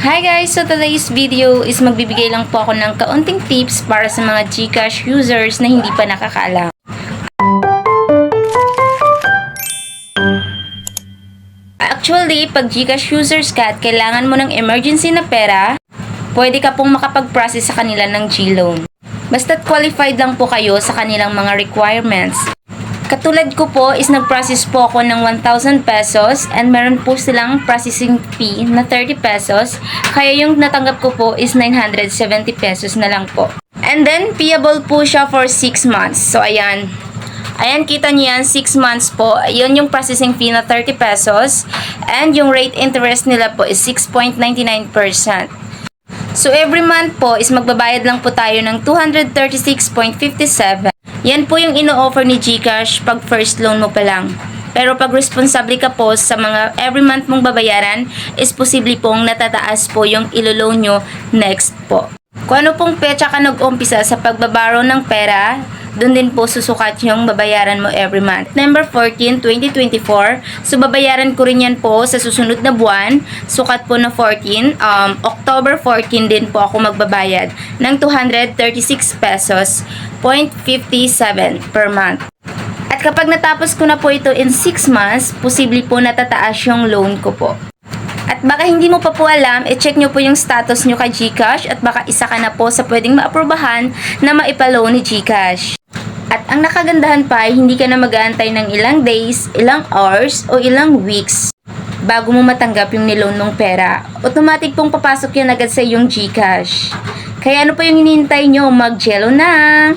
Hi guys! So today's video is magbibigay lang po ako ng kaunting tips para sa mga Gcash users na hindi pa nakakaalam. Actually, pag Gcash users ka at kailangan mo ng emergency na pera, pwede ka pong makapag-process sa kanila ng G-Loan. Basta't qualified lang po kayo sa kanilang mga requirements. Katulad ko po is nag-process po ako ng 1,000 pesos and meron po silang processing fee na 30 pesos. Kaya yung natanggap ko po is 970 pesos na lang po. And then, payable po siya for 6 months. So, ayan. Ayan, kita niyo yan, 6 months po. Yun yung processing fee na 30 pesos. And yung rate interest nila po is 6.99%. So every month po is magbabayad lang po tayo ng 236.57. Yan po yung ino-offer ni GCash pag first loan mo pa lang. Pero pag responsable ka po sa mga every month mong babayaran, is posible pong natataas po yung ilo-loan nyo next po. Kung ano pong petsa ka nag-umpisa sa pagbabaro ng pera, doon din po susukat yung babayaran mo every month. Number 14, 2024. So, babayaran ko rin yan po sa susunod na buwan. Sukat po na 14. Um, October 14 din po ako magbabayad ng 236 pesos 0.57 per month. At kapag natapos ko na po ito in 6 months, posible po natataas yung loan ko po. At baka hindi mo pa po alam, i-check nyo po yung status nyo kay Gcash at baka isa ka na po sa pwedeng maaprubahan na maipaloan ni Gcash. Ang nakagandahan pa ay hindi ka na mag-aantay ng ilang days, ilang hours, o ilang weeks bago mo matanggap yung niloan mong pera. Automatic pong papasok yan agad sa iyong Gcash. Kaya ano pa yung hinihintay nyo? Mag-jello na!